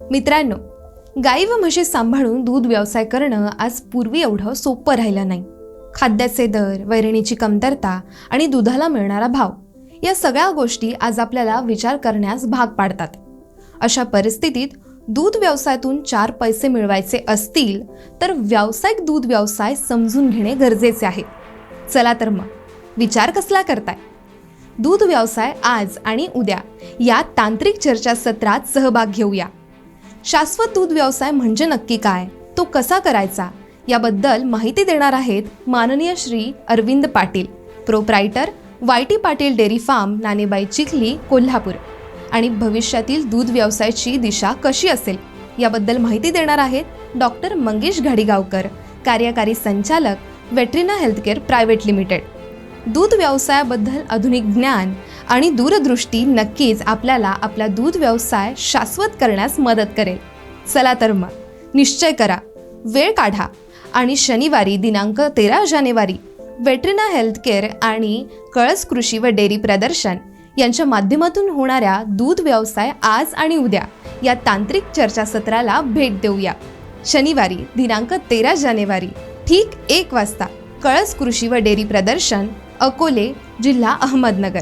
मित्रांनो गाई व म्हशी सांभाळून दूध व्यवसाय करणं आज पूर्वी एवढं सोपं राहिलं नाही. खाद्याचे दर वैरणीची कमतरता आणि दुधाला मिळणारा भाव या सगळ्या गोष्टी आज आपल्याला विचार करण्यास भाग पाडतात. अशा परिस्थितीत दूध व्यवसायातून चार पैसे मिळवायचे असतील तर व्यावसायिक दूध व्यवसाय समजून घेणे गरजेचे आहे. चला तर मग विचार कसला करताय? दूध व्यवसाय आज आणि उद्या या तांत्रिक चर्चासत्रात सहभाग घेऊया. शाश्वत दूध व्यवसाय म्हणजे नक्की काय? तो कसा करायचा? याबद्दल माहिती देणार आहेत माननीय Shri Arvind Patil proprietor Y T Patil dairy farm Nanibai Chikhali Kolhapur. आणि भविष्यातील दूध व्यवसायाची दिशा कशी असेल? याबद्दल माहिती देणार आहेत डॉक्टर मंगेश घाडीगावकर कार्यकारी संचालक वेटरिना हेल्थकेअर प्रायव्हेट लिमिटेड. दूध व्यवसायाबद्दल आधुनिक ज्ञान आणि दूरदृष्टी नक्कीच आपल्याला आपला दूध व्यवसाय शाश्वत करण्यास मदत करेल. चला तर मग निश्चय करा. वेळ काढा. आणि शनिवारी दिनांक तेरा जानेवारी वेटरिना हेल्थकेअर आणि कळस कृषी व डेअरी प्रदर्शन यांच्या माध्यमातून होणाऱ्या दूध व्यवसाय आज आणि उद्या या तांत्रिक चर्चासत्राला भेट देऊया. शनिवारी दिनांक तेरा जानेवारी ठीक एक वाजता कळस कृषी व डेअरी प्रदर्शन अकोले जिल्हा अहमदनगर.